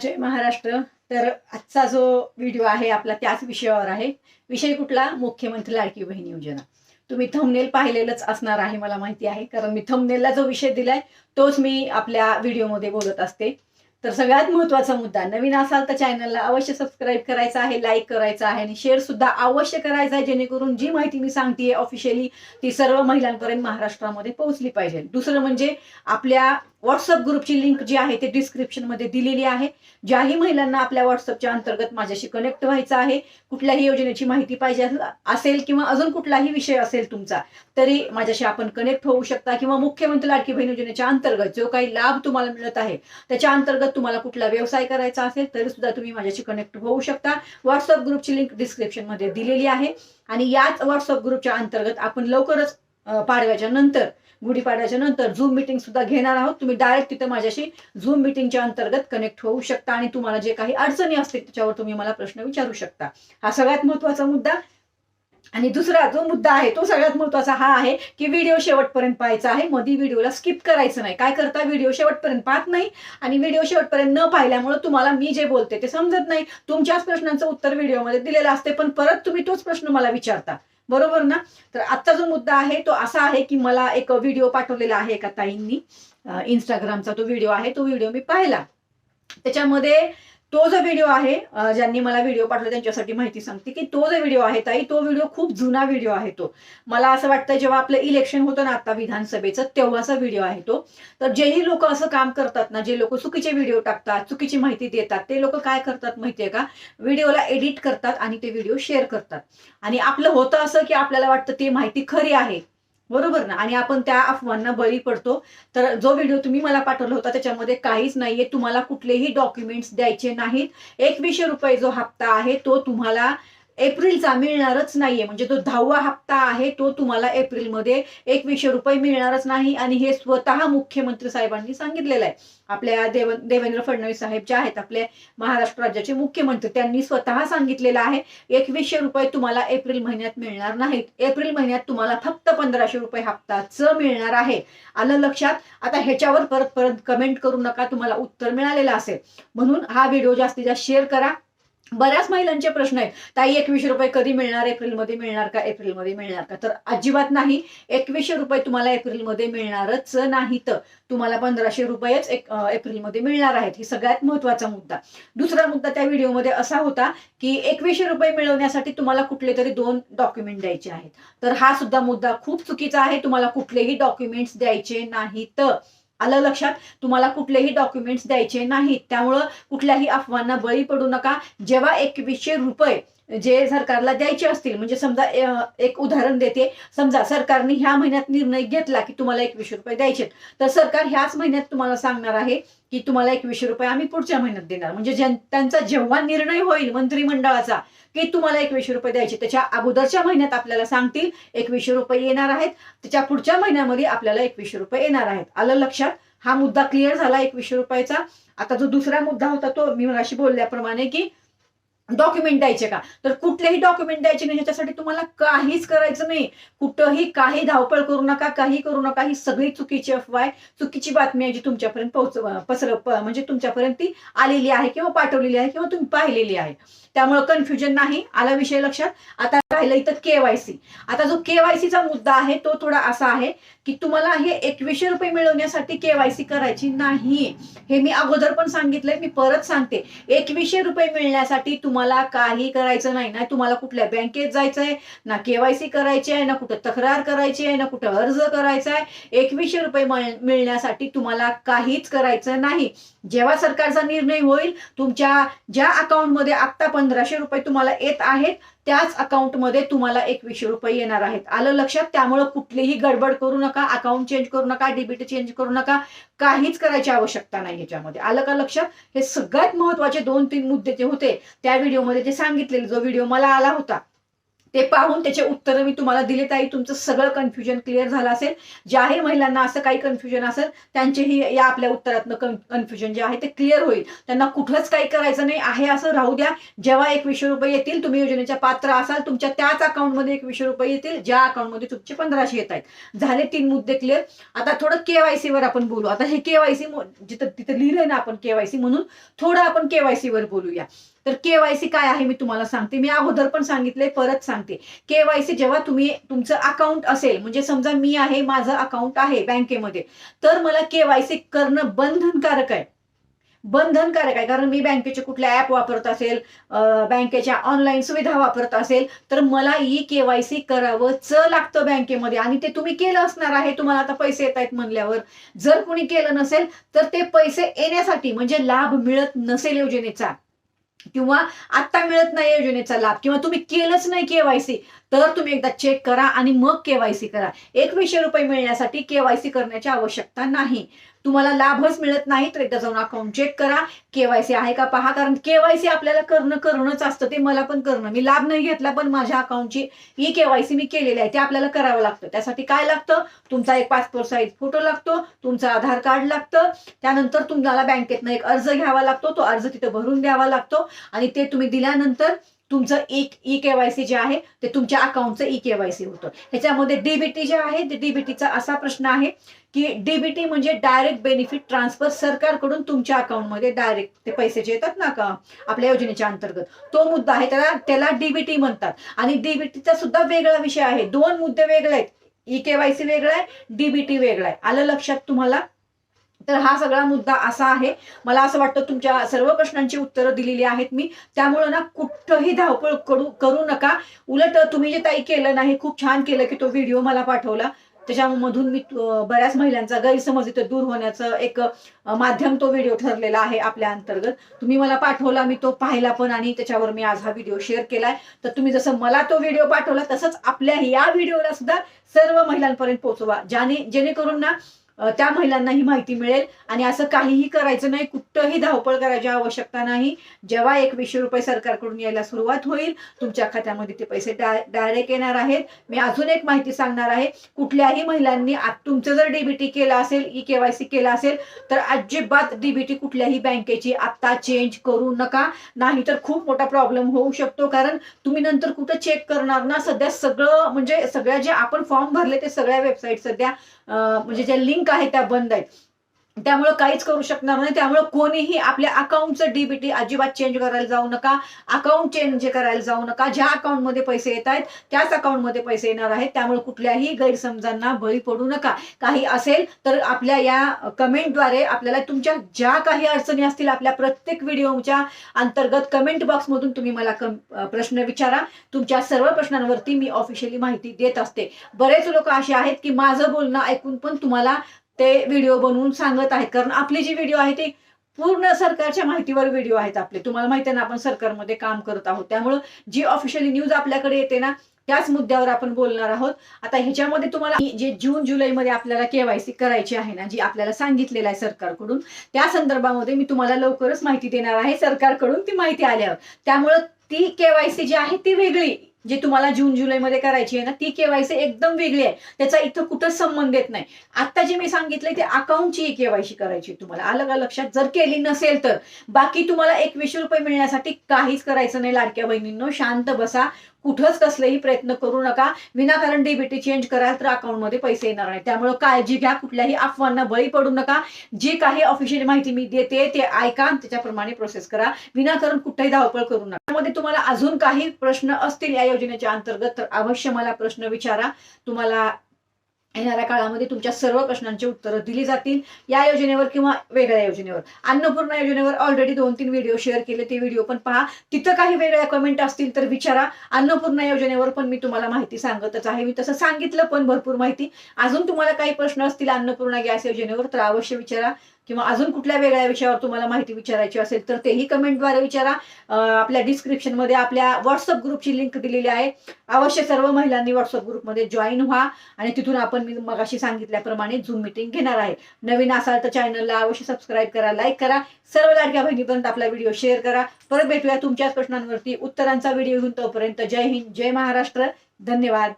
जय महाराष्ट्र. तर आजचा जो व्हिडिओ आहे आपला त्याच विषयावर आहे. विषय कुठला? मुख्यमंत्री लाडकी बहीण योजना. तुम्ही थंबनेल पाहिलेलंच असणार आहे मला माहिती आहे. कारण मी थंबनेलला जो विषय दिलाय तोच मी आपल्या व्हिडिओमध्ये बोलत असते. तर सगळ्यात महत्त्वाचा मुद्दा नवीन असाल तर चॅनलला अवश्य सबस्क्राईब करायचा आहे लाईक करायचा आहे आणि शेअर सुद्धा अवश्य करायचा आहे जेणेकरून जी माहिती मी सांगतेय ऑफिशियली ती सर्व महिलांपर्यंत महाराष्ट्रामध्ये पोहोचली पाहिजे. दुसरं म्हणजे आपल्या व्हॉट्सअप ग्रुपची लिंक जी आहे ते डिस्क्रिप्शनमध्ये दिलेली आहे. ज्याही महिलांना आपल्या व्हॉट्सअपच्या अंतर्गत माझ्याशी कनेक्ट व्हायचं आहे कुठल्याही योजनेची माहिती पाहिजे असेल किंवा अजून कुठलाही विषय असेल तुमचा तरी माझ्याशी आपण कनेक्ट होऊ शकता किंवा मुख्यमंत्री लाडकी बहीण योजनेच्या अंतर्गत जो काही लाभ तुम्हाला मिळत आहे त्याच्या अंतर्गत तुम्हाला कुठला व्यवसाय करायचा असेल तरी सुद्धा तुम्ही माझ्याशी कनेक्ट होऊ शकता. व्हॉट्सअप ग्रुपची लिंक डिस्क्रिप्शनमध्ये दिलेली आहे. आणि याच व्हॉट्सअप ग्रुपच्या अंतर्गत आपण लवकरच पाडव्याच्या नंतर गुढीपाडव्याच्या नंतर झूम मिटिंग सुद्धा घेणार आहोत. तुम्ही डायरेक्ट तिथे माझ्याशी झूम मिटिंगच्या अंतर्गत कनेक्ट होऊ शकता आणि तुम्हाला जे काही अडचणी असतील त्याच्यावर तुम्ही मला प्रश्न विचारू शकता. हा सगळ्यात महत्त्वाचा मुद्दा. आणि दुसरा जो मुद्दा आहे तो सगळ्यात महत्त्वाचा हा आहे की व्हिडिओ शेवटपर्यंत पाहायचा आहे. मध्ये व्हिडिओला स्किप करायचं नाही. काय करता? व्हिडिओ शेवटपर्यंत पाहत नाही. आणि व्हिडिओ शेवटपर्यंत न पाहिल्यामुळे तुम्हाला मी जे बोलते ते समजत नाही. तुमच्याच प्रश्नांचं उत्तर व्हिडिओमध्ये दिलेलं असते पण परत तुम्ही तोच प्रश्न मला विचारता. बरोबर ना? तर आजचा जो मुद्दा आहे तो असा आहे की मला एक व्हिडिओ पाठवलेला आहे एका ताईंनी. इंस्टाग्रामचा तो व्हिडिओ आहे तो व्हिडिओ मी पाहिला. त्याच्यामध्ये तो जो व्हिडिओ आहे ज्यांनी मला व्हिडिओ पाठवला त्यांच्यासाठी माहिती सांगते की तो जो व्हिडिओ आहे ताई तो व्हिडिओ खूप जुना व्हिडिओ आहे तो. मला असं वाटतं जेव्हा आपलं इलेक्शन होतं ना आता विधानसभेचं तेव्हाचा व्हिडिओ आहे तो. तर जेही लोक असं काम करतात ना जे लोक चुकीचे व्हिडिओ टाकतात चुकीची माहिती देतात ते लोक काय करतात माहितीये का? व्हिडिओला एडिट करतात आणि ते व्हिडिओ शेअर करतात. आणि आपलं होतं असं की आपल्याला वाटतं ती माहिती खरी आहे. बरोबर ना? आणि आपण त्या अफवांना बळी पडतो. तर जो व्हिडिओ तुम्ही मला पाठवला होता त्याच्यामध्ये काहीच नाहीये. तुम्हाला कुठलेही डॉक्युमेंट्स द्यायचे नाहीत. एकवीसशे रुपये जो हप्ता आहे तो तुम्हाला एप्रिलचा मिळणारच नाहीये. म्हणजे जो दहावा हप्ता आहे तो तुम्हाला एप्रिलमध्ये एकवीसशे रुपये मिळणारच नाही आणि हे स्वतः मुख्यमंत्री साहेबांनी सांगितलेलं आहे. आपल्या देव देवेंद्र फडणवीस साहेब जे आहेत आपले महाराष्ट्र राज्याचे मुख्यमंत्री त्यांनी स्वतः सांगितलेलं आहे एकवीसशे रुपये तुम्हाला एप्रिल महिन्यात मिळणार नाहीत. एप्रिल महिन्यात तुम्हाला फक्त पंधराशे रुपये हप्ताच मिळणार आहे. आलं लक्षात? आता ह्याच्यावर परत परत कमेंट करू नका तुम्हाला उत्तर मिळालेलं असेल. म्हणून हा व्हिडिओ जास्तीत जास्त शेअर करा. बऱ्याच महिलांचे प्रश्न आहेत. ताई एकवीसशे रुपये कधी मिळणार? एप्रिलमध्ये मिळणार का? एप्रिलमध्ये मिळणार का? तर अजिबात नाही. एकवीसशे रुपये तुम्हाला एप्रिलमध्ये मिळणारच नाहीत. तुम्हाला पंधराशे रुपयेच एक एप्रिलमध्ये मिळणार आहेत. ही सगळ्यात महत्त्वाचा मुद्दा. दुसरा मुद्दा त्या व्हिडिओमध्ये असा होता की एकवीसशे रुपये मिळवण्यासाठी तुम्हाला कुठले तरी दोन डॉक्युमेंट द्यायचे आहेत. तर हा सुद्धा मुद्दा खूप चुकीचा आहे. तुम्हाला कुठलेही डॉक्युमेंट्स द्यायचे नाहीत. आलं लक्षात? तुम्हाला कुठलेही डॉक्युमेंट्स द्यायचे नाहीत. त्यामुळं कुठल्याही अफवांना बळी पडू नका. जेव्हा एकवीसशे रुपये जे सरकारला द्यायचे असतील म्हणजे समजा एक उदाहरण देते. समजा सरकारने ह्या महिन्यात निर्णय घेतला की तुम्हाला एकवीसशे रुपये द्यायचे तर सरकार ह्याच महिन्यात तुम्हाला सांगणार आहे की तुम्हाला एकवीसशे रुपये आम्ही पुढच्या महिन्यात देणार. म्हणजे त्यांचा जेव्हा निर्णय होईल मंत्रिमंडळाचा की तुम्हाला एकवीसशे रुपये द्यायचे त्याच्या अगोदरच्या महिन्यात आपल्याला सांगतील एकवीसशे रुपये येणार आहेत. त्याच्या पुढच्या महिन्यामध्ये आपल्याला एकवीसशे रुपये येणार आहेत. आलं लक्षात? हा मुद्दा क्लिअर झाला एकवीसशे रुपयाचा. आता जो दुसरा मुद्दा होता तो मी मगाशी बोलल्याप्रमाणे की डॉक्युमेंट द्यायचे का? तर कुठलेही डॉक्युमेंट द्यायचे नाही ह्याच्यासाठी तुम्हाला काहीच करायचं नाही. कुठंही काही धावपळ करू नका काही करू नका ही सगळी चुकीची अफवाय चुकीची बातमी आहे जी तुमच्यापर्यंत पोहोच पसर प- म्हणजे तुमच्यापर्यंत ती आलेली आहे किंवा पाठवलेली आहे किंवा तुम्ही पाहिलेली आहे. त्यामुळे कन्फ्युजन नाही. आला विषय लक्षात. आता राहिलं इथं केवायसी आता जो केवायसीचा मुद्दा आहे तो थोडा असा आहे की तुम्हाला हे एकवीसशे रुपये मिळवण्यासाठी केवायसी करायची नाही. हे मी अगोदर पण सांगितलंय मी परत सांगते. एकवीसशे रुपये मिळण्यासाठी तुम्हाला काही करायचं नाही ना तुम्हाला कुठल्या बँकेत जायचंय ना केवायसी करायची आहे ना कुठं तक्रार करायची आहे ना कुठं अर्ज करायचा आहे. एकवीसशे रुपये मिळण्यासाठी तुम्हाला काहीच करायचं नाही. जेव्हा सरकारचा निर्णय होईल तुमच्या ज्या अकाउंटमध्ये आत्ता पंधराशे रुपये तुम्हाला येत आहेत त्याच अकाउंटमध्ये तुम्हाला एकवीसशे रुपये येणार आहेत. आलं लक्षात? त्यामुळं कुठलीही गडबड करू नका अकाउंट चेंज करू नका डेबिट चेंज करू नका. काहीच करायची आवश्यकता नाही ह्याच्यामध्ये. आलं का लक्षात? हे सगळ्यात महत्त्वाचे दोन तीन मुद्दे जे होते त्या व्हिडिओमध्ये जे सांगितलेले जो व्हिडिओ मला आला होता ते पाहून त्याचे उत्तरं मी तुम्हाला दिले. ताई तुमचं सगळं कन्फ्युजन क्लिअर झालं असेल. ज्याही महिलांना असं काही कन्फ्युजन असेल त्यांचेही या आपल्या उत्तरातनं कन्फ्युजन जे आहे ते क्लिअर होईल. त्यांना कुठलंच काही करायचं नाही. आहे असं राहू द्या. जेव्हा एकवीसशे रुपये येतील तुम्ही योजनेच्या पात्र असाल तुमच्या त्याच अकाउंटमध्ये एकवीसशे रुपये येतील ज्या अकाउंटमध्ये तुमचे पंधराशे येत आहेत. झाले तीन मुद्दे क्लिअर आता थोडं केवायसी वर आपण बोलू. आता हे केवायसी जिथं तिथं लिहिलंय ना आपण केवायसी म्हणून थोडं आपण केवायसी वर बोलूया. तर केवायसी काय आहे मी तुम्हाला सांगते. मी अगोदर पण सांगितले परत सांगते. केवायसी जेव्हा तुम्ही तुमचं अकाउंट असेल म्हणजे समजा मी आहे माझं अकाउंट आहे बँकेमध्ये तर मला केवायसी करणं बंधनकारक आहे. बंधनकारक आहे. कारण मी बँकेचे कुठले ऍप वापरत असेल बँकेच्या ऑनलाईन सुविधा वापरत असेल तर मला ई केवायसी करावंच लागतं बँकेमध्ये. आणि ते तुम्ही केलं असणार आहे तुम्हाला आता पैसे येत आहेत म्हणल्यावर. जर कुणी केलं नसेल तर ते पैसे येण्यासाठी म्हणजे लाभ मिळत नसेल योजनेचा. किंवा आत्ता मिळत नाही योजनेचा लाभ किंवा तुम्ही केलंच नाही केवायसी तर तुम्ही एकदा चेक करा आणि मग केवायसी करा. एकवीसशे रुपये मिळण्यासाठी केवायसी करण्याची आवश्यकता नाही. तुम्हाला लाभच मिळत नाही तर एकदा जाऊन अकाउंट चेक करा. केवायसी आहे का पहा कारण केवायसी आपल्याला करणं करणंच असतं. ते मला पण करणं. मी लाभ नाही घेतला पण माझ्या अकाउंटची ई केवायसी मी केलेली आहे. ते आपल्याला करावं लागतं. त्यासाठी काय लागतं? तुमचा एक पासपोर्ट साईज फोटो लागतो तुमचं आधार कार्ड लागतं. त्यानंतर तुम्हाला बँकेतनं एक अर्ज घ्यावा लागतो. तो अर्ज तिथं भरून द्यावा लागतो. आणि ते तुम्ही दिल्यानंतर तुमचं एक ई केवायसी जे आहे ते तुमच्या अकाउंटचं ई केवायसी होतं. ह्याच्यामध्ये डीबीटी जे आहे ते डीबीटीचा असा प्रश्न आहे की डीबीटी म्हणजे डायरेक्ट बेनिफिट ट्रान्सफर सरकारकडून तुमच्या अकाउंटमध्ये डायरेक्ट ते पैसे जे येतात ना का आपल्या योजनेच्या अंतर्गत. तो मुद्दा आहे त्याला त्याला डीबीटी म्हणतात. आणि डीबीटीचा सुद्धा वेगळा विषय आहे. दोन मुद्दे वेगळे आहेत. ई केवायसी वेगळा आहे डीबीटी वेगळा आहे. आलं लक्षात तुम्हाला? तर हा सगळा मुद्दा असा आहे. मला असं वाटतं तुमच्या सर्व प्रश्नांची उत्तरं दिलेली आहेत मी. त्यामुळं ना कुठंही धावपळ करू करू नका. उलट तुम्ही जे ताई केलं नाही खूप छान केलं की तो व्हिडिओ मला पाठवला. त्याच्यामधून मी बऱ्याच महिलांचा गैरसमज इथं दूर होण्याचं एक माध्यम तो व्हिडिओ ठरलेला आहे आपल्या अंतर्गत. तुम्ही मला पाठवला मी तो पाहिला पण आणि त्याच्यावर मी आज हा व्हिडिओ शेअर केलाय. तर तुम्ही जसं मला तो व्हिडिओ पाठवला तसंच आपल्या या व्हिडिओला सुद्धा सर्व महिलांपर्यंत पोहोचवा. ज्याने जेणेकरून ना त्या महिलांना ही माहिती मिळेल. आणि असं काहीही करायचं नाही कुठंही धावपळ करायची आवश्यकता नाही. जेव्हा एकवीसशे रुपये सरकारकडून यायला सुरुवात होईल तुमच्या खात्यामध्ये ते पैसे डायरेक्ट येणार आहेत. मी अजून एक माहिती सांगणार आहे. कुठल्याही महिलांनी तुमचं जर डीबीटी केलं असेल ई केवायसी केलं असेल तर अजिबात डीबीटी कुठल्याही बँकेची आत्ता चेंज करू नका. नाहीतर खूप मोठा प्रॉब्लेम होऊ शकतो कारण तुम्ही नंतर कुठं चेक करणार ना? सध्या सगळं म्हणजे सगळ्या जे आपण फॉर्म भरले ते सगळ्या वेबसाईट सध्या म्हणजे ज्या लिंक आहेत त्या बंद आहेत? त्यामुळं काहीच करू शकणार नाही. त्यामुळं कोणीही आपल्या अकाउंटचं डीबीटी अजिबात चेंज करायला जाऊ नका. अकाउंट चेंज करायला जाऊ नका. ज्या अकाउंटमध्ये पैसे येत आहेत त्याच अकाउंटमध्ये पैसे येणार आहेत. त्यामुळे कुठल्याही गैरसमजांना बळी पडू नका. काही असेल तर आपल्या या कमेंटद्वारे आपल्याला तुमच्या ज्या काही अडचणी असतील आपल्या प्रत्येक व्हिडिओच्या अंतर्गत कमेंट बॉक्समधून तुम्ही मला प्रश्न विचारा. तुमच्या सर्व प्रश्नांवरती मी ऑफिशियली माहिती देत असते. बरेच लोक असे आहेत की माझं बोलणं ऐकून पण तुम्हाला ते व्हिडिओ बनवून सांगत आहेत. कारण आपली जी व्हिडिओ आहे ती पूर्ण सरकारच्या माहितीवर व्हिडिओ आहेत आपले. तुम्हाला माहिती आहे ना आपण सरकारमध्ये काम करत आहोत. त्यामुळं जी ऑफिशियली न्यूज आपल्याकडे येते ना त्याच मुद्द्यावर आपण बोलणार आहोत. आता ह्याच्यामध्ये तुम्हाला जे जून जुलैमध्ये आपल्याला केवायसी करायची आहे ना जी आपल्याला सांगितलेलं आहे सरकारकडून त्या संदर्भामध्ये मी तुम्हाला लवकरच माहिती देणार आहे सरकारकडून ती माहिती आल्यावर. त्यामुळं ती केवायसी जी आहे ती वेगळी. जी तुम्हाला जून जुलैमध्ये करायची आहे ना ती केवायसी एकदम वेगळी आहे. त्याचा इथं कुठंच संबंध येत नाही. आता जे मी सांगितलंय ते अकाउंटची केवायसी करायची तुम्हाला. आलं का लक्षात? जर केली नसेल तर. बाकी तुम्हाला एकवीसशे रुपये मिळण्यासाठी काहीच करायचं नाही लाडक्या बहिणींनो. शांत बसा. कुठंच कसलेही प्रयत्न करू नका. विनाकारण डीबीटी चेंज कराल तर अकाउंटमध्ये पैसे येणार नाही त्यामुळे काळजी घ्या कुठल्याही अफवांना बळी पडू नका. जी काही ऑफिशियल माहिती मी देते ते ऐका त्याच्याप्रमाणे प्रोसेस करा. विनाकारण कुठेही धावपळ करू नका. त्यामध्ये तुम्हाला अजून काही प्रश्न असतील या योजनेच्या अंतर्गत तर अवश्य मला प्रश्न विचारा. तुम्हाला येणाऱ्या काळामध्ये तुमच्या सर्व प्रश्नांची उत्तरं दिली जातील या योजनेवर किंवा वेगळ्या योजनेवर. अन्नपूर्णा योजनेवर ऑलरेडी दोन तीन व्हिडिओ शेअर केले ते व्हिडिओ पण पहा. तिथं काही वेगळ्या कमेंट असतील तर विचारा. अन्नपूर्णा योजनेवर पण मी तुम्हाला माहिती सांगतच आहे. मी तसं सांगितलं पण भरपूर माहिती. अजून तुम्हाला काही प्रश्न असतील अन्नपूर्णा गॅस योजनेवर तर अवश्य विचारा. किंवा अजून कुठल्या वेगळ्या विषयावर तुम्हाला माहिती विचारायची असेल तर तेही कमेंटद्वारे विचारा. आपल्या डिस्क्रिप्शनमध्ये आपल्या व्हॉट्सअप ग्रुपची लिंक दिलेली आहे. अवश्य सर्व महिलांनी व्हॉट्सअप ग्रुपमध्ये जॉईन व्हा आणि तिथून आपण मी मगाशी सांगितल्याप्रमाणे झूम मिटिंग घेणार आहे. नवीन असाल तर चॅनलला अवश्य सबस्क्राईब करा लाईक करा. सर्व लाडक्या बहिणीपर्यंत आपला व्हिडिओ शेअर करा. परत भेटूया तुमच्याच प्रश्नांवरती. उत्तरांचा व्हिडिओ घेऊन तोपर्यंत जय हिंद जय महाराष्ट्र. धन्यवाद.